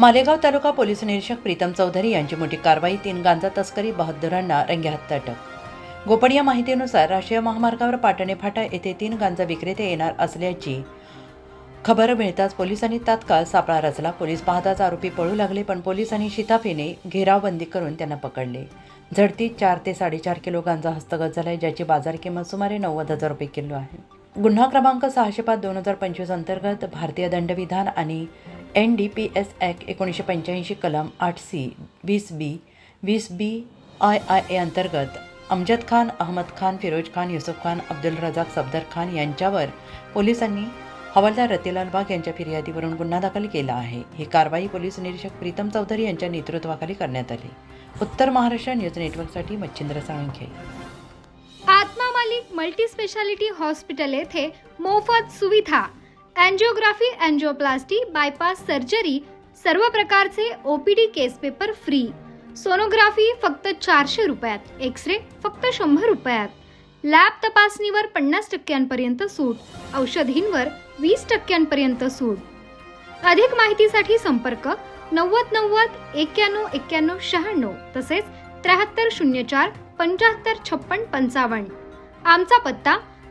मालेगाव तालुका police निरीक्षक प्रीतम चौधरी यांची मोठी कारवाई तीन गांजा तस्करी बहादुरांना रंगेहात अटक गोपनीय माहितीनुसार राष्ट्रीय महामार्गावर पाटणे फाटा येथे तीन गांजा विक्रेते येणार असल्याची खबर मिळताच पोलिसांनी तात्काळ सापळा रचला. पोलीस पाहताच आरोपी पळू लागले पण पोलिसांनी शिताफीने घेरावबंदी करून त्यांना पकडले. झडतीत चार ते साडेचार किलो गांजा हस्तगत झालाय ज्याची बाजार किंमत सुमारे नव्वद हजार रुपये किलो आहे. गुन्हा क्रमांक सहाशे पाच दोन हजार पंचवीस अंतर्गत भारतीय दंडविधान आणि N D P S act एकोणीसशे पंच्याऐंशी कलम आठ सी वीस बी वीस बी आय आय ए अंतर्गत अमजद खान अहमद खान फिरोज खान युसुफ खान अब्दुल रजाक सफदर खान यांच्यावर पोलिसांनी हवालदार रतीलाल बाग यांच्या फिर्यादीवरून गुन्हा दाखल केला आहे. ही कारवाई पोलीस निरीक्षक प्रीतम चौधरी यांच्या नेतृत्वाखाली करण्यात आली. उत्तर महाराष्ट्र न्यूज नेटवर्कसाठी Machhindra Salunkhe. Atma Malik multi speciality hospital येथे मोफत सुविधा अँजिओग्राफी अँजिओप्लास्टी बायपास सर्जरी सर्व प्रकारचे OPD case paper free sonography फक्त चारशे रुपयात. एक्स रे फक्त शंभर रुपयात. लॅब तपासणीवर पन्नास टक्क्यांपर्यंत सूट. औषधींवर वीस टक्क्यांपर्यंत सूट. अधिक माहितीसाठी संपर्क नव्वद नव्वद एक्क्याण्णव एक्क्याण्णव शहाण्णव तसेच त्र्याहत्तर शून्य चार पंच्याहत्तर छप्पन पंचावन्न. आमचा पत्ता